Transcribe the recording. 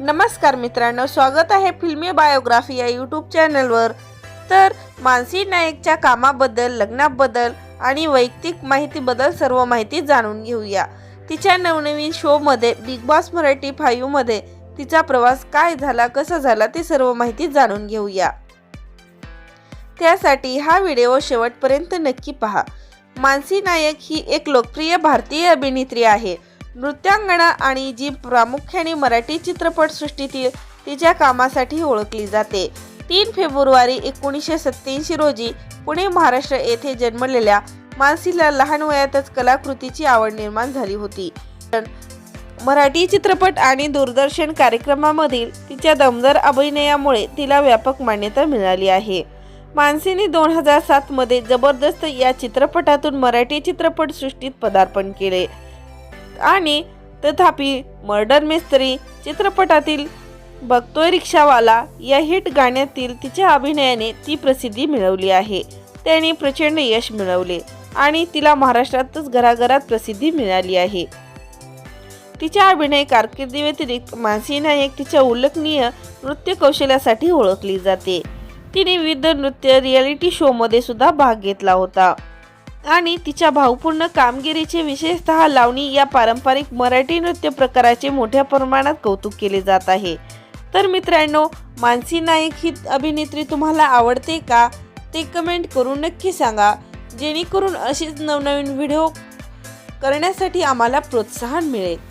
नमस्कार मित्रांनो स्वागत आहे फिल्मी बायोग्राफी या यूट्यूब चॅनलवर. तर मानसी नाईकच्या कामाबद्दल लग्नाबद्दल आणि वैयक्तिक माहितीबद्दल सर्व माहिती जाणून घेऊया. तिच्या नवनवीन शोमध्ये बिग बॉस मराठी फाईव्हमध्ये तिचा प्रवास काय झाला कसा झाला ते सर्व माहिती जाणून घेऊया. त्यासाठी हा व्हिडिओ शेवटपर्यंत नक्की पहा. मानसी नायक ही एक लोकप्रिय भारतीय अभिनेत्री आहे. नृत्यांगना आणि जी प्रामुख्याने मराठी चित्रपटसृष्टीतील तिच्या कामासाठी ओळखली जाते. तीन फेब्रुवारी एकोणीसशे सत्याऐंशी रोजी पुणे महाराष्ट्र येथे जन्मलेल्या मानसीला लहान वयातच कलाकृतीची आवड निर्माण झाली होती. मराठी चित्रपट आणि दूरदर्शन कार्यक्रमामधील तिच्या दमदार अभिनयामुळे तिला व्यापक मान्यता मिळाली आहे. मानसीने दोन हजार सातमध्ये जबरदस्त या चित्रपटातून मराठी चित्रपटसृष्टीत पदार्पण केले. आणि तथापि मर्डर मिस्त्री चित्रपटातील बघतोय रिक्षावाला या हिट गाण्यातील तिच्या अभिनयाने ती प्रसिद्धी मिळवली आहे. त्याने प्रचंड यश मिळवले आणि तिला महाराष्ट्रातच घराघरात प्रसिद्धी मिळाली आहे. तिच्या अभिनय कारकिर्दीव्यतिरिक्त मानसी नायक तिच्या उल्लेखनीय नृत्य कौशल्यासाठी ओळखली जाते. तिने विविध नृत्य रियालिटी शोमध्ये सुद्धा भाग घेतला होता. आणि तिच्या भावपूर्ण कामगिरीचे विशेषतः लावणी या पारंपरिक मराठी नृत्य प्रकाराचे मोठ्या प्रमाणात कौतुक केले जात आहे. तर मित्रांनो मानसी नाईक ही अभिनेत्री तुम्हाला आवडते का? ते कमेंट करून नक्की सांगा. जेणेकरून अशीच नवनवीन व्हिडिओ करण्यासाठी आम्हाला प्रोत्साहन मिळेल.